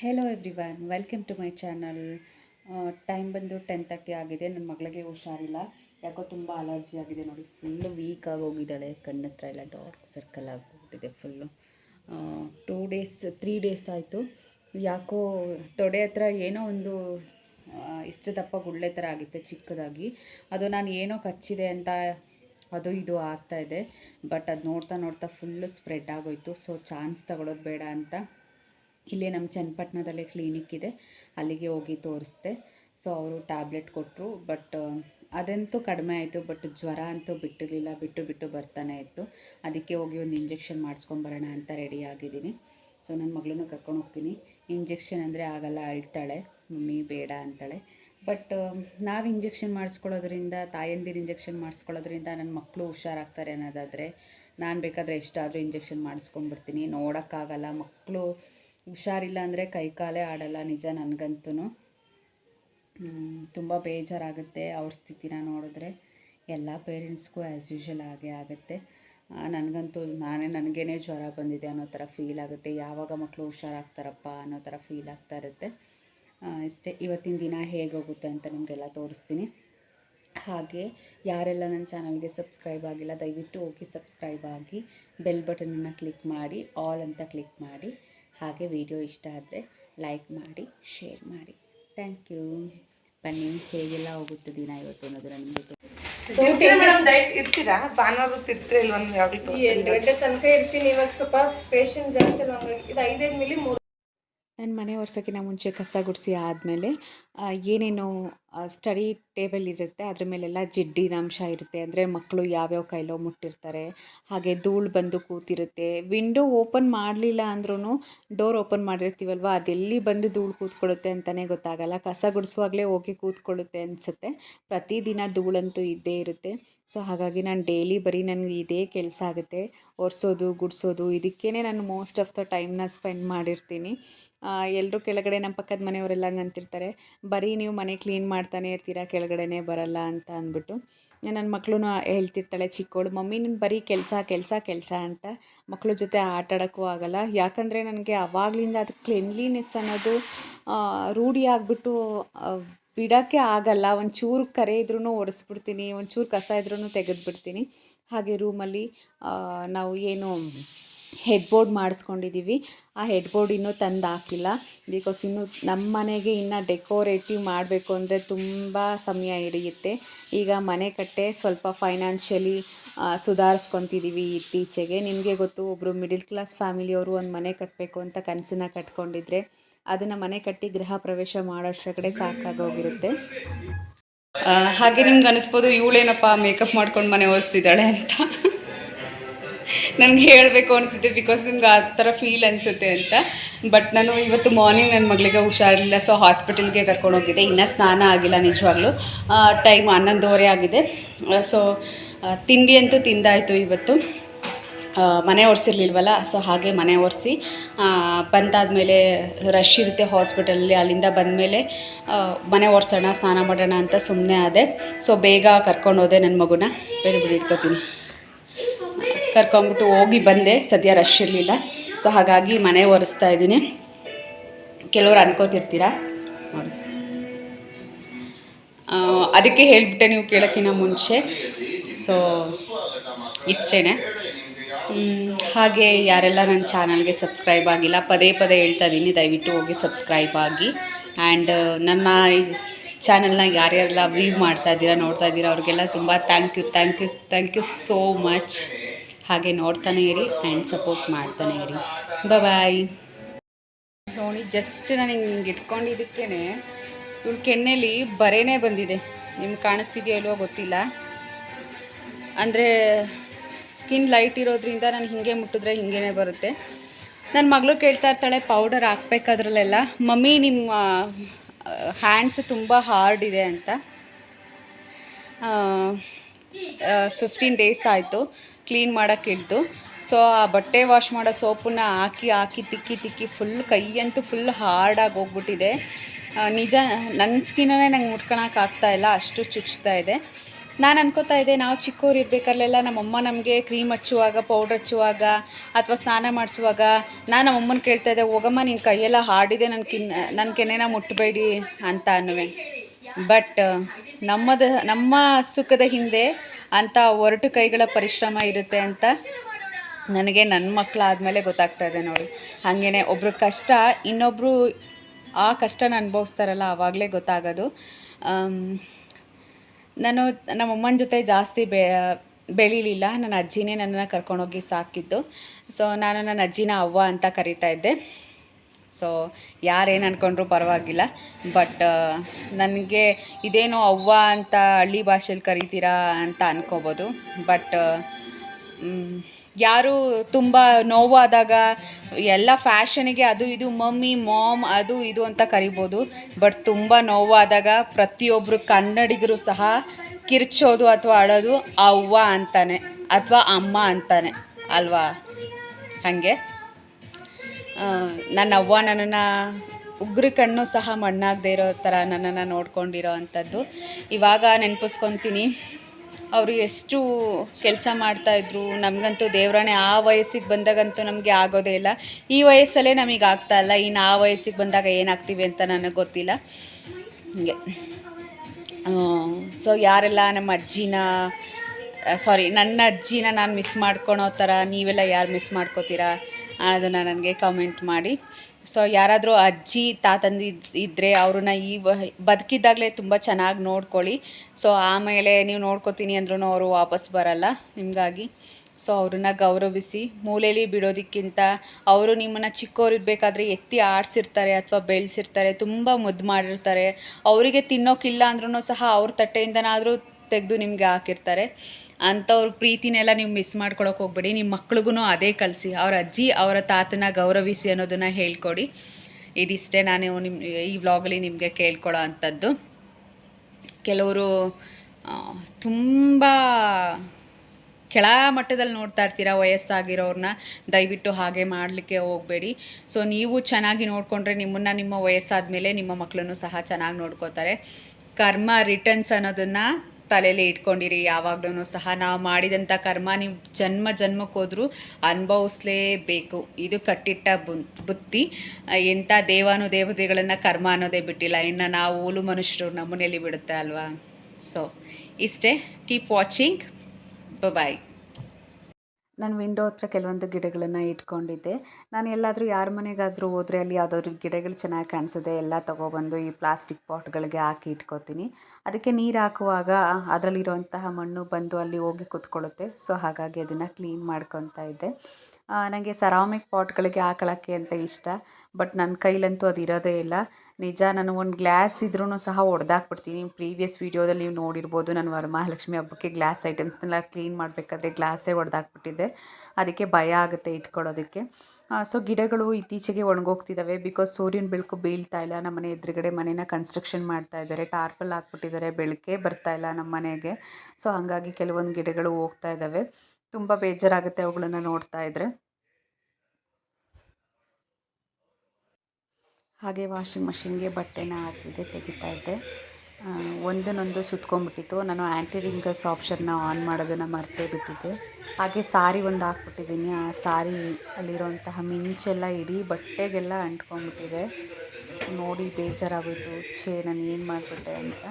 Hello everyone welcome to my channel time ಬಂದು ten thirty ಆಗಿದೆ ನನ್ನ ಮಗಳಿಗೆ ಹುಷಾರಿಲ್ಲ. ಯಾಕೋ ತುಂಬ ಅಲರ್ಜಿ ಆಗಿದೆ ನೋಡಿ ಫುಲ್ಲು ವೀಕ್ ಹೋಗಿದ್ದಾಳೆ. ಕಣ್ಣ ಹತ್ರ ಎಲ್ಲ ಡಾರ್ಕ್ ಸರ್ಕಲ್ ಆಗಿಬಿಟ್ಟಿದೆ full two days three days ಆಯಿತು. ಯಾಕೋ ತೊಡೆ ಹತ್ರ ಏನೋ ಒಂದು ಇಷ್ಟು ದಪ್ಪ ಗುಳ್ಳೆ ಥರ ಆಗಿತ್ತು ಚಿಕ್ಕದಾಗಿ. ಅದು ನಾನು ಏನೋ ಕಚ್ಚಿದೆ ಅಂತ ಅದು ಇದು ಆಗ್ತಾ ಇದೆ. ಬಟ್ ಅದು ನೋಡ್ತಾ ನೋಡ್ತಾ ಫುಲ್ಲು ಸ್ಪ್ರೆಡ್ ಆಗೋಯ್ತು. ಸೊ ಚಾನ್ಸ್ ತಗೊಳ್ಳೋದು ಬೇಡ ಅಂತ ಇಲ್ಲೇ ನಮ್ಮ ಚನ್ನಪಟ್ಟಣದಲ್ಲೇ ಕ್ಲಿನಿಕ್ ಇದೆ. ಅಲ್ಲಿಗೆ ಹೋಗಿ ತೋರಿಸ್ದೆ. ಸೊ ಅವರು ಟ್ಯಾಬ್ಲೆಟ್ ಕೊಟ್ಟರು ಬಟ್ ಅದಂತೂ ಕಡಿಮೆ ಆಯಿತು. ಬಟ್ ಜ್ವರ ಅಂತೂ ಬಿಟ್ಟಿರಲಿಲ್ಲ. ಬಿಟ್ಟು ಬಿಟ್ಟು ಬರ್ತಾನೆ ಇತ್ತು. ಅದಕ್ಕೆ ಹೋಗಿ ಒಂದು ಇಂಜೆಕ್ಷನ್ ಮಾಡಿಸ್ಕೊಂಬರೋಣ ಅಂತ ರೆಡಿ ಆಗಿದ್ದೀನಿ. ಸೊ ನನ್ನ ಮಗಳನ್ನೂ ಕರ್ಕೊಂಡು ಹೋಗ್ತೀನಿ. ಇಂಜೆಕ್ಷನ್ ಅಂದರೆ ಆಗಲ್ಲ, ಅಳ್ತಾಳೆ. ಮಮ್ಮಿ, ಬೇಡ ಅಂತಾಳೆ. ಬಟ್ ನಾವು ಇಂಜೆಕ್ಷನ್ ಮಾಡಿಸ್ಕೊಳ್ಳೋದ್ರಿಂದ, ತಾಯಂದಿರು ಇಂಜೆಕ್ಷನ್ ಮಾಡಿಸ್ಕೊಳ್ಳೋದ್ರಿಂದ ನನ್ನ ಮಕ್ಕಳು ಹುಷಾರಾಗ್ತಾರೆ ಅನ್ನೋದಾದರೆ, ನಾನು ಬೇಕಾದರೆ ಎಷ್ಟಾದರೂ ಇಂಜೆಕ್ಷನ್ ಮಾಡಿಸ್ಕೊಂಬರ್ತೀನಿ ನೋಡೋಕ್ಕಾಗಲ್ಲ. ಮಕ್ಕಳು ಹುಷಾರಿಲ್ಲ ಅಂದರೆ ಕೈ ಕಾಲೇ ಆಡಲ್ಲ, ನಿಜ ನನಗಂತೂ ತುಂಬ ಬೇಜಾರಾಗುತ್ತೆ ಅವ್ರ ಸ್ಥಿತಿನ ನೋಡಿದ್ರೆ. ಎಲ್ಲ ಪೇರೆಂಟ್ಸ್ಗೂ ಆ್ಯಸ್ ಯೂಶಲ್ ಹಾಗೆ ಆಗುತ್ತೆ. ನನಗಂತೂ ನಾನೇ, ನನಗೇನೆ ಜ್ವರ ಬಂದಿದೆ ಅನ್ನೋ ಥರ ಫೀಲ್ ಆಗುತ್ತೆ. ಯಾವಾಗ ಮಕ್ಕಳು ಹುಷಾರಾಗ್ತಾರಪ್ಪ ಅನ್ನೋ ಥರ ಫೀಲ್ ಆಗ್ತಾ ಇರುತ್ತೆ. ಇಷ್ಟೇ. ಇವತ್ತಿನ ದಿನ ಹೇಗೆ ಹೋಗುತ್ತೆ ಅಂತ ನಿಮಗೆಲ್ಲ ತೋರಿಸ್ತೀನಿ. ಹಾಗೆ, ಯಾರೆಲ್ಲ ನನ್ನ ಚಾನಲ್ಗೆ ಸಬ್ಸ್ಕ್ರೈಬ್ ಆಗಿಲ್ಲ, ದಯವಿಟ್ಟು ಹೋಗಿ ಸಬ್ಸ್ಕ್ರೈಬ್ ಆಗಿ, ಬೆಲ್ ಬಟನನ್ನು ಕ್ಲಿಕ್ ಮಾಡಿ, ಆಲ್ ಅಂತ ಕ್ಲಿಕ್ ಮಾಡಿ. ಹಾಗೆ ವಿಡಿಯೋ ಇಷ್ಟ ಆದರೆ ಲೈಕ್ ಮಾಡಿ ಶೇರ್ ಮಾಡಿ. ಥ್ಯಾಂಕ್ ಯು ಬನ್ನಿ ಹೇಗೆಲ್ಲ ಹೋಗುತ್ತೆ ದಿನ ಇವತ್ತು ಅನ್ನೋದನ್ನ ನಿಮಗೆ ಮೇಡಮ್ ಡೈಟ್ ಇರ್ತೀರಾ? ಭಾನುವಾರ ಹೊತ್ತು ಇರ್ತೀರಾ ಇಲ್ವಾ ನೀವು ಯಾವಾಗಲೂ ಎಂಟು ಗಂಟೆ ತನಕ ಇರ್ತೀನಿ. ಇವಾಗ ಸ್ವಲ್ಪ ಪೇಷಂಟ್ ಜಾಸ್ತಿ ಹಂಗಾಗಿ ಇದು ಐದೈದು ಮಿಲಿ ಮೂರು ನನ್ನ ಮನೆ ವರ್ಷಕ್ಕಿಂತ ಮುಂಚೆ ಕಸ ಗುಡಿಸಿ ಆದಮೇಲೆ ಏನೇನು ಸ್ಟಡಿ ಟೇಬಲ್ ಇರುತ್ತೆ. ಅದ್ರ ಮೇಲೆಲ್ಲ ಜಿಡ್ಡಿನ ಅಂಶ ಇರುತ್ತೆ. ಅಂದರೆ ಮಕ್ಕಳು ಯಾವ್ಯಾವ ಕೈಲೋ ಮುಟ್ಟಿರ್ತಾರೆ. ಹಾಗೆ ಧೂಳು ಬಂದು ಕೂತಿರುತ್ತೆ. ವಿಂಡೋ ಓಪನ್ ಮಾಡಲಿಲ್ಲ ಅಂದ್ರೂ ಡೋರ್ ಓಪನ್ ಮಾಡಿರ್ತೀವಲ್ವ? ಅದೆಲ್ಲಿ ಬಂದು ಧೂಳು ಕೂತ್ಕೊಳ್ಳುತ್ತೆ ಅಂತಲೇ ಗೊತ್ತಾಗಲ್ಲ. ಕಸ ಗುಡಿಸುವಾಗಲೇ ಹೋಗಿ ಕೂತ್ಕೊಳ್ಳುತ್ತೆ ಅನಿಸುತ್ತೆ. ಪ್ರತಿದಿನ ಧೂಳಂತೂ ಇದ್ದೇ ಇರುತ್ತೆ. ಸೊ ಹಾಗಾಗಿ ನಾನು ಡೈಲಿ ಬರೀ ನನಗೆ ಇದೇ ಕೆಲಸ ಆಗುತ್ತೆ. ಒರೆಸೋದು, ಗುಡಿಸೋದು ಇದಕ್ಕೇ ನಾನು ಮೋಸ್ಟ್ ಆಫ್ ದ ಟೈಮ್ನ ಸ್ಪೆಂಡ್ ಮಾಡಿರ್ತೀನಿ. ಎಲ್ಲರೂ ಕೆಳಗಡೆ ನಮ್ಮ ಪಕ್ಕದ ಮನೆಯವರೆಲ್ಲ ಹಂಗಂತಿರ್ತಾರೆ. ಬರೀ ನೀವು ಮನೆ ಕ್ಲೀನ್ ಮಾಡ್ತಾನೆ ಇರ್ತೀರಾ, ಕೆಳಗಡೆನೇ ಬರಲ್ಲ ಅಂತ ಅಂದ್ಬಿಟ್ಟು. ನನ್ನ ಮಕ್ಕಳು ಹೇಳ್ತಿರ್ತಾಳೆ ಚಿಕ್ಕವಳು ಮಮ್ಮಿ, ನೀನು ಬರೀ ಕೆಲಸ ಕೆಲಸ ಕೆಲಸ ಅಂತ. ಮಕ್ಕಳ ಜೊತೆ ಆಟ ಆಡೋಕ್ಕೂ ಆಗಲ್ಲ. ಯಾಕಂದರೆ ನನಗೆ ಅವಾಗಲಿಂದ ಅದು ಕ್ಲೆನ್ಲಿನೆಸ್ ಅನ್ನೋದು ರೂಢಿ ಆಗಿಬಿಟ್ಟು ಬಿಡೋಕ್ಕೆ ಆಗಲ್ಲ. ಒಂಚೂರು ಕರೆ ಇದ್ರೂ ಒರೆಸ್ಬಿಡ್ತೀನಿ, ಒಂಚೂರು ಕಸ ಇದ್ರೂ ತೆಗೆದುಬಿಡ್ತೀನಿ. ಹಾಗೆ ರೂಮಲ್ಲಿ ನಾವು ಏನು ಹೆಡ್ ಬೋರ್ಡ್ ಮಾಡಿಸ್ಕೊಂಡಿದ್ದೀವಿ ಆ ಹೆಡ್ ಬೋರ್ಡ್ ಇನ್ನೂ ತಂದು ಹಾಕಿಲ್ಲ. ಬಿಕಾಸ್ ಇನ್ನು ನಮ್ಮ ಮನೆಗೆ ಇನ್ನು ಡೆಕೋರೇಟಿವ್ ಮಾಡಬೇಕು ಅಂದರೆ ತುಂಬ ಸಮಯ ಹಿಡಿಯುತ್ತೆ. ಈಗ ಮನೆ ಕಟ್ಟೆ ಸ್ವಲ್ಪ ಫೈನಾನ್ಷಿಯಲಿ ಸುಧಾರಿಸ್ಕೊತಿದ್ದೀವಿ ಇತ್ತೀಚೆಗೆ. ನಿಮಗೆ ಗೊತ್ತು ಒಬ್ಬರು ಮಿಡಿಲ್ ಕ್ಲಾಸ್ ಫ್ಯಾಮಿಲಿಯವರು ಒಂದು ಮನೆ ಕಟ್ಟಬೇಕು ಅಂತ ಕನಸನ್ನ ಕಟ್ಕೊಂಡಿದ್ರೆ ಅದನ್ನು ಮನೆ ಕಟ್ಟಿ ಗೃಹ ಪ್ರವೇಶ ಮಾಡೋಷ್ಟೊಳಗಡೆ ಸಾಕಾಗೋಗಿರುತ್ತೆ. ಆ, ಹಾಗೆ ನಿಮ್ಗೆ ಅನಿಸ್ಬೋದು ಇವಳೇನಪ್ಪ ಮೇಕಪ್ ಮಾಡ್ಕೊಂಡು ಮನೆ ಒರೆಸ್ತಿದ್ದಾಳೆ ಅಂತ. ನನಗೆ ಹೇಳಬೇಕು ಅನಿಸುತ್ತೆ ಬಿಕಾಸ್ ನಿಮ್ಗೆ ಆ ಥರ ಫೀಲ್ ಅನಿಸುತ್ತೆ ಅಂತ. ಬಟ್ ನಾನು ಇವತ್ತು ಮಾರ್ನಿಂಗ್ ನನ್ನ ಮಗಳಿಗೆ ಹುಷಾರಿಲ್ಲ ಸೊ ಹಾಸ್ಪಿಟಲ್ಗೆ ಕರ್ಕೊಂಡು ಹೋಗಿದ್ದೆ. ಇನ್ನೂ ಸ್ನಾನ ಆಗಿಲ್ಲ ನಿಜವಾಗ್ಲೂ. ಟೈಮ್ ಹನ್ನೊಂದುವರೆ ಆಗಿದೆ. ಸೊ ತಿಂಡಿ ಅಂತೂ ತಿಂದಾಯಿತು ಇವತ್ತು. ಮನೆ ಒರೆಸಿರ್ಲಿಲ್ವಲ್ಲ ಸೊ ಹಾಗೆ ಮನೆ ಒರೆಸಿ ಬಂದಾದಮೇಲೆ ರಶ್ ಇರುತ್ತೆ ಹಾಸ್ಪಿಟಲಲ್ಲಿ ಅಲ್ಲಿಂದ ಬಂದಮೇಲೆ ಮನೆ ಒರೆಸೋಣ, ಸ್ನಾನ ಮಾಡೋಣ ಅಂತ ಸುಮ್ಮನೆ ಆದೆ. ಸೊ ಬೇಗ ಕರ್ಕೊಂಡು ಹೋದೆ ನನ್ನ ಮಗುನ. ಬೇರೆ ಬಿಡಿ, ಇಟ್ಕೋತೀನಿ. ಕರ್ಕೊಂಬಿಟ್ಟು ಹೋಗಿ ಬಂದೆ. ಸದ್ಯ ರಶ್ ಇರಲಿಲ್ಲ. ಸೊ ಹಾಗಾಗಿ ಮನೆ ಒರೆಸ್ತಾ ಇದ್ದೀನಿ. ಕೆಲವರು ಅನ್ಕೋತಿರ್ತೀರಾ? ನೋಡಿ. ಅದಕ್ಕೆ ಹೇಳಿಬಿಟ್ಟೆ ನೀವು ಕೇಳೋಕ್ಕಿಂತ ಮುಂಚೆ. ಸೊ ಇಷ್ಟೇ ಹಾಗೆ ಯಾರೆಲ್ಲ ನನ್ನ ಚಾನಲ್ಗೆ ಸಬ್ಸ್ಕ್ರೈಬ್ ಆಗಿಲ್ಲ, ಪದೇ ಪದೇ ಹೇಳ್ತಾ ಇದ್ದೀನಿ. ದಯವಿಟ್ಟು ಹೋಗಿ ಸಬ್ಸ್ಕ್ರೈಬ್ ಆಗಿ. ಆ್ಯಂಡ್ ನನ್ನ ಚಾನಲ್ನ ಯಾರ್ಯಾರೆಲ್ಲ ವ್ಯೂ ಮಾಡ್ತಾ ಇದ್ದೀರಾ, ನೋಡ್ತಾ ಇದ್ದೀರಾ, ಅವ್ರಿಗೆಲ್ಲ ತುಂಬ thank you thank you thank you so much ಹಾಗೆ ನೋಡ್ತಾನೆ ಇರಿ ಆ್ಯಂಡ್ ಸಪೋರ್ಟ್ ಮಾಡ್ತಾನೆ ಇರಿ. ಬಾಯ್ ನೋಡಿ ಜಸ್ಟ್ ನಾನು ಹಿಂಗೆ ಇಟ್ಕೊಂಡಿದ್ದಕ್ಕೇ ಇವಳು ಕೆನ್ನೆಲಿ ಬರೇನೇ ಬಂದಿದೆ. ನಿಮ್ಗೆ ಕಾಣಿಸ್ತಿದೆಯೋ ಇಲ್ವೋ ಗೊತ್ತಿಲ್ಲ. ಅಂದರೆ ಸ್ಕಿನ್ ಲೈಟ್ ಇರೋದ್ರಿಂದ ನಾನು ಹಿಂಗೆ ಮುಟ್ಟಿದ್ರೆ ಹಿಂಗೇ ಬರುತ್ತೆ. ನನ್ನ ಮಗಳು ಕೇಳ್ತಾ ಇರ್ತಾಳೆ ಪೌಡರ್ ಹಾಕ್ಬೇಕಾದ್ರಲ್ಲೆಲ್ಲ, ಮಮ್ಮಿ ನಿಮ್ಮ ಹ್ಯಾಂಡ್ಸ್ ತುಂಬ ಹಾರ್ಡ್ ಇದೆ ಅಂತ. ಫಿಫ್ಟೀನ್ ಡೇಸ್ ಆಯಿತು. ಕ್ಲೀನ್ ಮಾಡೋಕ್ಕೆ ಇಳ್ದು ಸೊ ಆ ಬಟ್ಟೆ ವಾಶ್ ಮಾಡೋ ಸೋಪನ್ನ ಹಾಕಿ ಹಾಕಿ, ತಿಕ್ಕಿ ತಿಕ್ಕಿ ಫುಲ್ ಕೈಯಂತೂ ಫುಲ್ ಹಾರ್ಡಾಗಿ ಹೋಗ್ಬಿಟ್ಟಿದೆ. ನಿಜ ನನ್ನ ಸ್ಕಿನ್ನೇ ನಂಗೆ ಮುಟ್ಕೊಳಕ್ಕೆ ಇಲ್ಲ, ಅಷ್ಟು ಚುಚ್ತಾ ಇದೆ. ನಾನು ಅನ್ಕೋತಾ ಇದ್ದೆ, ನಾವು ಚಿಕ್ಕವ್ರು ನಮ್ಮ ನಮ್ಮಮ್ಮ ನಮಗೆ ಕ್ರೀಮ್ ಹಚ್ಚುವಾಗ ಪೌಡ್ರ್ ಹಚ್ಚುವಾಗ ಅಥವಾ ಸ್ನಾನ ಮಾಡಿಸುವಾಗ, ನಾನು ನಮ್ಮಮ್ಮನ ಕೇಳ್ತಾ ಇದ್ದೆ, ಹೋಗಮ್ಮ ನಿನ್ನ ಕೈಯೆಲ್ಲ ಹಾಡಿದೆ ನನ್ನ ಕಿನ್ ನನ್ನ ಕೆನೆನ ಮುಟ್ಟಬೇಡಿ ಅಂತ ಅನ್ನುವೆ. ಬಟ್ ನಮ್ಮದ, ನಮ್ಮ ಸುಖದ ಹಿಂದೆ ಅಂಥ ಒರಟು ಕೈಗಳ ಪರಿಶ್ರಮ ಇರುತ್ತೆ ಅಂತ ನನಗೆ ನನ್ನ ಮಕ್ಕಳಾದಮೇಲೆ ಗೊತ್ತಾಗ್ತಾ ಇದೆ ನೋಡಿ. ಹಾಗೇ ಒಬ್ಬರು ಕಷ್ಟ ಇನ್ನೊಬ್ಬರು ಆ ಕಷ್ಟನ ಅನುಭವಿಸ್ತಾರಲ್ಲ ಆವಾಗಲೇ ಗೊತ್ತಾಗೋದು. ನಾನು ನಮ್ಮಮ್ಮನ ಜೊತೆ ಜಾಸ್ತಿ ಬೆ, ಬೆಳೀಲಿಲ್ಲ. ನನ್ನ ಅಜ್ಜಿನೇ ನನ್ನನ್ನು ಕರ್ಕೊಂಡೋಗಿ ಸಾಕಿದ್ದು. ಸೊ ನಾನು ನನ್ನ ಅಜ್ಜಿನ ಅವ್ವ ಅಂತ ಕರಿತಾ ಇದ್ದೆ. ಸೊ ಯಾರೇನು ಅಂದ್ಕೊಂಡ್ರು ಪರವಾಗಿಲ್ಲ. ಬಟ್ ನನಗೆ ಇದೇನೋ ಅವ್ವ ಅಂತ ಹಳ್ಳಿ ಭಾಷೆಯಲ್ಲಿ ಕರಿತೀರಾ ಅಂತ ಅನ್ಕೋಬೋದು. ಬಟ್ ಯಾರು ತುಂಬ ನೋವಾದಾಗ ಎಲ್ಲ ಫ್ಯಾಷನಿಗೆ ಅದು ಇದು ಮಮ್ಮಿ, ಮಾಮ್, ಅದು ಇದು ಅಂತ ಕರಿಬೋದು. ಬಟ್ ತುಂಬ ನೋವಾದಾಗ ಪ್ರತಿಯೊಬ್ಬರು ಕನ್ನಡಿಗರು ಸಹ ಕಿರ್ಚೋದು ಅಥವಾ ಅಳೋದು ಅವ್ವ ಅಂತಾನೆ ಅಥವಾ ಅಮ್ಮ ಅಂತಾನೆ. ಅಲ್ವಾ? ಹಾಗೆ? ನನ್ನ ಅವ್ವ ನನ್ನನ್ನು ಉಗ್ರ ಕಣ್ಣು ಸಹ ಮಣ್ಣಾಗದೇ ಇರೋ ಥರ ನನ್ನನ್ನು ನೋಡ್ಕೊಂಡಿರೋ ಅಂಥದ್ದು. ಇವಾಗ ನೆನಪಿಸ್ಕೊತೀನಿ, ಅವರು ಎಷ್ಟು ಕೆಲಸ ಮಾಡ್ತಾಯಿದ್ರು ನಮಗಂತೂ ದೇವ್ರಾಣೆ ಆ ವಯಸ್ಸಿಗೆ ಬಂದಾಗಂತೂ ನಮಗೆ ಆಗೋದೇ ಇಲ್ಲ. ಈ ವಯಸ್ಸಲ್ಲೇ ನಮಗೆ ಆಗ್ತಾ ಇಲ್ಲ ಇನ್ನು ಆ ವಯಸ್ಸಿಗೆ ಬಂದಾಗ ಏನಾಗ್ತೀವಿ ಅಂತ ನನಗೆ ಗೊತ್ತಿಲ್ಲ. ಹೀಗೆ. ಸೊ ಯಾರೆಲ್ಲ ನಮ್ಮ ಅಜ್ಜಿನ ಸಾರಿ ನನ್ನ ಅಜ್ಜಿನ ನಾನು ಮಿಸ್ ಮಾಡ್ಕೊಳೋ ಥರ ನೀವೆಲ್ಲ ಯಾರು ಮಿಸ್ ಮಾಡ್ಕೋತೀರಾ? ಅದನ್ನು ನನಗೆ ಕಮೆಂಟ್ ಮಾಡಿ. ಸೊ ಯಾರಾದರೂ ಅಜ್ಜಿ, ತಾತಂದಿ ಇದ್ದರೆ ಅವ್ರನ್ನ ಈ ಬದುಕಿದ್ದಾಗಲೇ ತುಂಬ ಚೆನ್ನಾಗಿ ನೋಡ್ಕೊಳ್ಳಿ. ಸೊ ಆಮೇಲೆ ನೀವು ನೋಡ್ಕೋತೀನಿ ಅಂದ್ರೂ ಅವರು ವಾಪಸ್ ಬರಲ್ಲ ನಿಮಗಾಗಿ. ಸೊ ಅವ್ರನ್ನ ಗೌರವಿಸಿ, ಮೂಲೆಯಲ್ಲಿ ಬಿಡೋದಕ್ಕಿಂತ ಅವರು ನಿಮ್ಮನ್ನು ಚಿಕ್ಕವ್ರು ಇರಬೇಕಾದ್ರೆ ಎತ್ತಿ ಆಡಿಸಿರ್ತಾರೆ ಅಥವಾ ಬೆಳೆಸಿರ್ತಾರೆ, ತುಂಬ ಮುದ್ದು ಮಾಡಿರ್ತಾರೆ. ಅವರಿಗೆ ತಿನ್ನೋಕ್ಕಿಲ್ಲ ಅಂದ್ರೂ ಸಹ ಅವ್ರ ತಟ್ಟೆಯಿಂದನಾದರೂ ತೆಗೆದು ನಿಮಗೆ ಹಾಕಿರ್ತಾರೆ. ಅಂಥವ್ರ ಪ್ರೀತಿನೆಲ್ಲ ನೀವು ಮಿಸ್ ಮಾಡ್ಕೊಳಕ್ಕೆ ಹೋಗ್ಬೇಡಿ. ನಿಮ್ಮ ಮಕ್ಳಿಗೂ ಅದೇ ಕಲಿಸಿ. ಅವ್ರ ಅಜ್ಜಿ, ಅವರ ತಾತನ ಗೌರವಿಸಿ ಅನ್ನೋದನ್ನು ಹೇಳ್ಕೊಡಿ. ಇದಿಷ್ಟೇ ನಾನು ನಿಮ್ಮ ಈ ವ್ಲಾಗಲ್ಲಿ ನಿಮಗೆ ಕೇಳ್ಕೊಳ್ಳೋ ಅಂಥದ್ದು. ಕೆಲವರು ತುಂಬ ಕೆಳ ಮಟ್ಟದಲ್ಲಿ ನೋಡ್ತಾ ಇರ್ತೀರ ವಯಸ್ಸಾಗಿರೋರನ್ನ ದಯವಿಟ್ಟು ಹಾಗೆ ಮಾಡಲಿಕ್ಕೆ ಹೋಗಬೇಡಿ. ಸೊ, ನೀವು ಚೆನ್ನಾಗಿ ನೋಡಿಕೊಂಡ್ರೆ ನಿಮ್ಮನ್ನು ನಿಮ್ಮ ವಯಸ್ಸಾದ ಮೇಲೆ ನಿಮ್ಮ ಮಕ್ಕಳನ್ನು ಸಹ ಚೆನ್ನಾಗಿ ನೋಡ್ಕೋತಾರೆ. ಕರ್ಮ ರಿಟರ್ನ್ಸ್ ಅನ್ನೋದನ್ನು ತಲೆಯಲ್ಲಿ ಇಟ್ಕೊಂಡಿರಿ ಯಾವಾಗಲೂ ಸಹ ನಾವು ಮಾಡಿದಂಥ ಕರ್ಮ, ನೀವು ಜನ್ಮ ಜನ್ಮಕ್ಕೆ ಹೋದರೂ ಅನುಭವಿಸ್ಲೇಬೇಕು. ಇದು ಕಟ್ಟಿಟ್ಟ ಬುತ್ತಿ. ಎಂಥ ದೇವಾನು ದೇವತೆಗಳನ್ನು ಕರ್ಮ ಅನ್ನೋದೇ ಬಿಟ್ಟಿಲ್ಲ, ಇನ್ನು ನಾವು ಓಲು ಮನುಷ್ಯರು ನಮ್ಮನೆಯಲ್ಲಿ ಬಿಡುತ್ತೆ ಅಲ್ವಾ? ಸೊ ಇಷ್ಟೇ. ಕೀಪ್ ವಾಚಿಂಗ್ ಬಾಯ್ ನಾನು ವಿಂಡೋ ಹತ್ರ ಕೆಲವೊಂದು ಗಿಡಗಳನ್ನು ಇಟ್ಕೊಂಡಿದ್ದೆ. ನಾನು ಎಲ್ಲಾದರೂ ಯಾರ ಮನೆಗಾದರೂ ಹೋದರೆ ಅಲ್ಲಿ ಯಾವುದಾದ್ರು ಗಿಡಗಳು ಚೆನ್ನಾಗಿ ಕಾಣಿಸಿದೆ, ಎಲ್ಲ ತೊಗೊಬಂದು ಈ ಪ್ಲಾಸ್ಟಿಕ್ ಪಾಟ್ಗಳಿಗೆ ಹಾಕಿ ಇಟ್ಕೋತೀನಿ. ಅದಕ್ಕೆ ನೀರು ಹಾಕುವಾಗ ಅದರಲ್ಲಿರುವಂತಹ ಮಣ್ಣು ಬಂದು ಅಲ್ಲಿ ಹೋಗಿ ಕೂತ್ಕೊಳ್ಳುತ್ತೆ. ಸೊ ಹಾಗಾಗಿ ಅದನ್ನು ಕ್ಲೀನ್ ಮಾಡ್ಕೊತಾ ಇದ್ದೆ. ನನಗೆ ಸರಾಮಿಕ್ ಪಾಟ್ಗಳಿಗೆ ಹಾಕೊಳ್ಳೋಕ್ಕೆ ಅಂತ ಇಷ್ಟ ಬಟ್ ನನ್ನ ಕೈಲಂತೂ ಅದು ಇರೋದೇ ಇಲ್ಲ. ನಿಜ ನಾನು ಒಂದು ಗ್ಲಾಸ್ ಇದ್ರೂ ಸಹ ಒಡೆದಾಕ್ಬಿಡ್ತೀನಿ. ಪ್ರೀವಿಯಸ್ ವೀಡಿಯೋದಲ್ಲಿ ನೀವು ನೋಡಿರ್ಬೋದು, ನಾನು ವರಮಹಾಲಕ್ಷ್ಮಿ ಹಬ್ಬಕ್ಕೆ ಗ್ಲಾಸ್ ಐಟಮ್ಸ್ನೆಲ್ಲ ಕ್ಲೀನ್ ಮಾಡಬೇಕಾದ್ರೆ ಗ್ಲಾಸೇ ಒಡೆದಾಕ್ಬಿಟ್ಟಿದ್ದೆ. ಅದಕ್ಕೆ ಭಯ ಆಗುತ್ತೆ ಇಟ್ಕೊಳ್ಳೋದಕ್ಕೆ ಸೊ ಗಿಡಗಳು ಇತ್ತೀಚೆಗೆ ಒಣಗೋಗ್ತಿದ್ದಾವೆ ಬಿಕಾಸ್ ಸೂರ್ಯನ ಬೆಳಕು ಬೀಳ್ತಾ ಇಲ್ಲ. ನಮ್ಮ ಮನೆ ಎದುರುಗಡೆ ಮನೇನ ಕನ್ಸ್ಟ್ರಕ್ಷನ್ ಮಾಡ್ತಾ ಇದ್ದಾರೆ ಟಾರ್ಪಲ್ ಹಾಕ್ಬಿಟ್ಟಿದ್ದಾರೆ, ಬೆಳಕೆ ಬರ್ತಾ ಇಲ್ಲ ನಮ್ಮ ಮನೆಗೆ ಸೊ ಹಾಗಾಗಿ ಕೆಲವೊಂದು ಗಿಡಗಳು ಹೋಗ್ತಾ ಇದ್ದಾವೆ ತುಂಬ ಬೇಜಾರಾಗುತ್ತೆ ಅವುಗಳನ್ನು ನೋಡ್ತಾ ಇದ್ದರೆ ಹಾಗೆ ವಾಷಿಂಗ್ ಮಷಿನ್ಗೆ ಬಟ್ಟೆನ ಹಾಕಿದ್ದೆ ತೆಗಿತಾ ಇದ್ದೆ. ಒಂದನ್ನೊಂದು ಸುತ್ಕೊಂಡ್ಬಿಟ್ಟಿತ್ತು. ನಾನು ಆ್ಯಂಟಿ ರಿಂಗಲ್ಸ್ ಆಪ್ಷನ್ನ ಆನ್ ಮಾಡೋದನ್ನು ಮರ್ತೇ ಬಿಟ್ಟಿದ್ದೆ. ಹಾಗೆ ಸಾರಿ ಒಂದು ಹಾಕ್ಬಿಟ್ಟಿದ್ದೀನಿ. ಆ ಸಾರಿ ಅಲ್ಲಿರೋಂತಹ ಮಿಂಚೆಲ್ಲ ಇಡೀ ಬಟ್ಟೆಗೆಲ್ಲ ಅಂಟ್ಕೊಂಡ್ಬಿಟ್ಟಿದೆ. ನೋಡಿ ಬೇಜಾರಾಗೋಯಿತು. ಛೇ, ನಾನು ಏನು ಮಾಡಿಬಿಟ್ಟೆ ಅಂತ.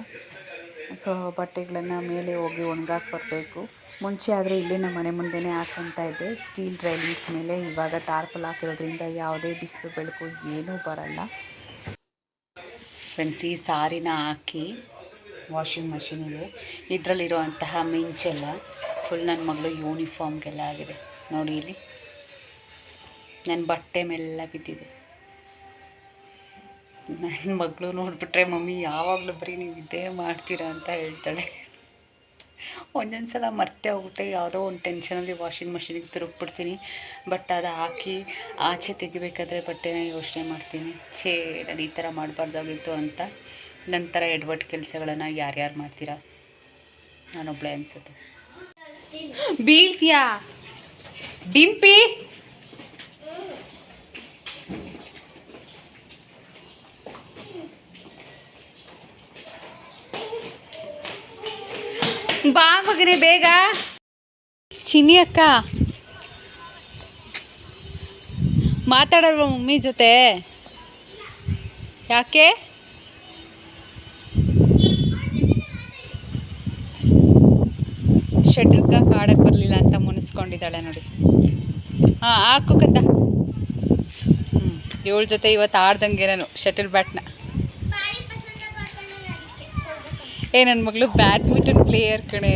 ಸೊ ಬಟ್ಟೆಗಳನ್ನು ಮೇಲೆ ಹೋಗಿ ಒಣಗಾಕಿ ಬರಬೇಕು. ಮುಂಚೆ ಆದರೆ ಇಲ್ಲಿ ನಮ್ಮ ಮನೆ ಮುಂದೆನೇ ಹಾಕೊತಾ ಇದ್ದೆ. ಸ್ಟೀಲ್ ರೈಲಿಂಗ್ಸ್ ಮೇಲೆ ಇವಾಗ ಟಾರ್ಪಲ್ ಹಾಕಿರೋದ್ರಿಂದ ಯಾವುದೇ ಬಿಸಿಲು, ಬೆಳಕು ಏನೂ ಬರಲ್ಲ. ಫ್ರೆಂಡ್ಸ್ ಈ ಸಾರಿನ ಹಾಕಿ ವಾಷಿಂಗ್ ಮಷಿನಿಗೆ ಇದರಲ್ಲಿರುವಂತಹ ಮಿಂಚೆಲ್ಲ ಫುಲ್ ನನ್ನ ಮಗಳು ಯೂನಿಫಾರ್ಮ್ಗೆಲ್ಲ ಆಗಿದೆ. ನೋಡಿ ಇಲ್ಲಿ. ನನ್ನ ಬಟ್ಟೆ ಮೇಲೆಲ್ಲ ಬಿದ್ದಿದೆ. ನನ್ನ ಮಗಳು ನೋಡಿಬಿಟ್ರೆ, ಮಮ್ಮಿ, ಯಾವಾಗಲೂ ಬರೀ ನೀವು ಇದೇ ಮಾಡ್ತೀರಾ ಅಂತ ಹೇಳ್ತಾಳೆ. ಒಂದೊಂದು ಸಲ ಮರ್ತೆ ಹೋಗುತ್ತೆ ಯಾವುದೋ ಒಂದು ಟೆನ್ಷನಲ್ಲಿ ವಾಷಿಂಗ್ ಮಷಿನಿಗೆ ತಿರುಗ್ಬಿಡ್ತೀನಿ. ಬಟ್ ಅದು ಹಾಕಿ ಆಚೆ ತೆಗಿಬೇಕಾದ್ರೆ ಬಟ್ಟೆನ ಯೋಚನೆ ಮಾಡ್ತೀನಿ. ಛೇ, ನಾನು ಈ ಥರ ಮಾಡಬಾರ್ದಾಗಿತ್ತು ಅಂತ. ನಂತರ ಎಡ್ವರ್ಟ್ ಕೆಲಸಗಳನ್ನು ಯಾರ್ಯಾರು ಮಾಡ್ತೀರಾ? ನಾನೊಬ್ಳೆ ಅನಿಸುತ್ತೆ. ಬೀಳ್ತೀಯಾ? ಡಿಂಪಿ? ಬಾ ಮಗನೇ, ಬೇಗ. ಚಿನ್ನಿ ಅಕ್ಕ. ಮಾತಾಡಲ್ವ ಮಮ್ಮಿ ಜೊತೆ? ಯಾಕೆ? ಶಟ್ರಕ್ಕ ಕಾಡಕ್ಕೆ ಬರಲಿಲ್ಲ ಅಂತ ಮುನಿಸ್ಕೊಂಡಿದ್ದಾಳೆ ನೋಡಿ. ಹಾಂ, ಹಾಕು ಹ್ಞೂ ಏಳು ಜೊತೆ ಇವತ್ತು ಆಡ್ದಂಗೆ ನಾನು ಶಟಲ್ ಬ್ಯಾಟ್ನ. ಏ ನನ್ನ ಮಗಳು ಬ್ಯಾಡ್ಮಿಂಟನ್ ಪ್ಲೇಯರ್ ಕಣೆ.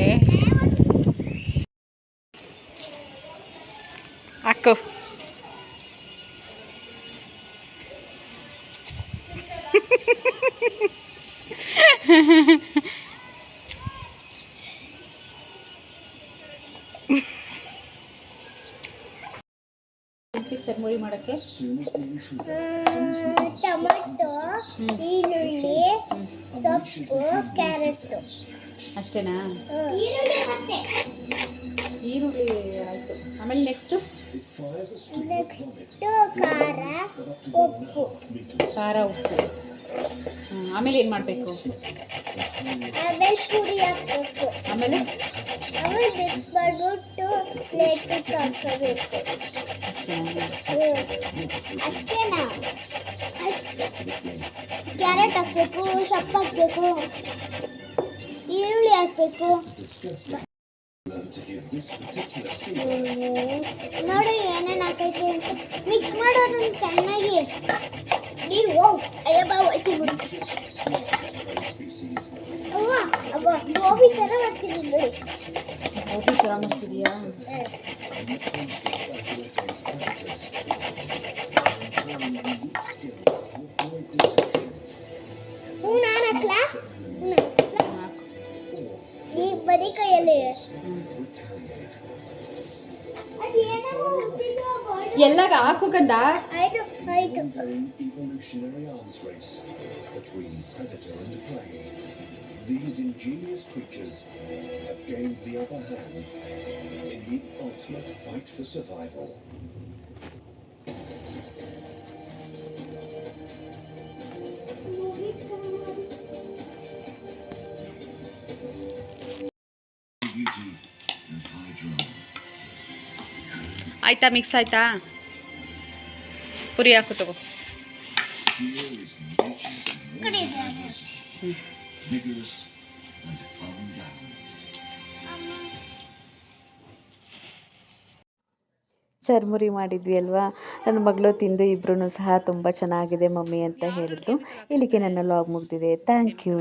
ಹಾಕು. ಚರ್ಮುರಿ ಮಾಡೋಕ್ಕೆ. ಟೊಮಟೊ ಈರುಳ್ಳಿ ಸೊಪ್ಪು ಕ್ಯಾರೆಟ್ ಅಷ್ಟೇನಾ? ಈರುಳ್ಳಿ ಆಯಿತು. ಆಮೇಲೆ ನೆಕ್ಸ್ಟು ಖಾರ ಉಪ್ಪು. ಖಾರ ಉಪ್ಪು. ಆಮೇಲೆ ಏನು ಮಾಡಬೇಕು? ಆಮೇಲೆ ಪುಡಿ ಹಾಕ್ಬೇಕು ಆಮೇಲೆ? ಆಮೇಲೆ ಮಿಕ್ಸ್ ಮಾಡಿಬಿಟ್ಟು ಪ್ಲೇಟಿಗೆ ಹಾಕೋಬೇಕು ಅಷ್ಟೇನಾ ಅಷ್ಟೇನಾ? ಅಷ್ಟೇ. ಕ್ಯಾರೆಟ್ ಹಾಕ್ಬೇಕು ಸೊಪ್ಪು ಹಾಕ್ಬೇಕು. ಈರುಳ್ಳಿ ಹಾಕ್ಬೇಕು ನೋಡಿ ಏನೇನು ಹಾಕೈತೆ ಅಂತ ಮಿಕ್ಸ್ ಮಾಡೋದನ್ನ ಚೆನ್ನಾಗಿ ನೀರು ಹೋಗ್ ಅಯ್ಯ ಬಾ ಹೋಯ್ತು ಬಿಡು ಅವ್ವ ಅವ್ವ ಗೋಬಿ ಥರ ಮಾಡ್ತೀನಿ ನೋಡಿ ಗೋಬಿ ಥರ ಮಾಡ್ತಿದೀಯಾ ಹ್ಞೂ ನಾನು ಹಾಕ್ಲಾ ಹ್ಞೂ ಈ ಬರೀ ಕೈಯಲ್ಲಿ ಅದು ಏನಾದ್ರು ಉಳ್ದಿದ್ದು ಬಾಯ್ಲ್ ಎಲ್ಲಾಗ ಹಾಕು ಕಂದ ಆಯ್ತು ಆಯ್ತು evolutionary arms race between predator and prey. These ingenious creatures have gained the upper hand in the ultimate fight for survival. ಆಯ್ತಾ ಮಿಕ್ಸ್ ಆಯ್ತಾ? ಪುರಿ ಹಾಕು ತಗೋ. ಚರ್ಮುರಿ ಮಾಡಿದ್ವಿ ಅಲ್ವಾ? ನನ್ನ ಮಗಳು ತಿಂದು ಇಬ್ಬರೂ ಸಹ ತುಂಬ ಚೆನ್ನಾಗಿದೆ ಮಮ್ಮಿ ಅಂತ ಹೇಳಿದ್ರು. ಇಲ್ಲಿಗೆ ನನ್ನ ಲಾಗ್ ಮುಗ್ದಿದೆ. Thank you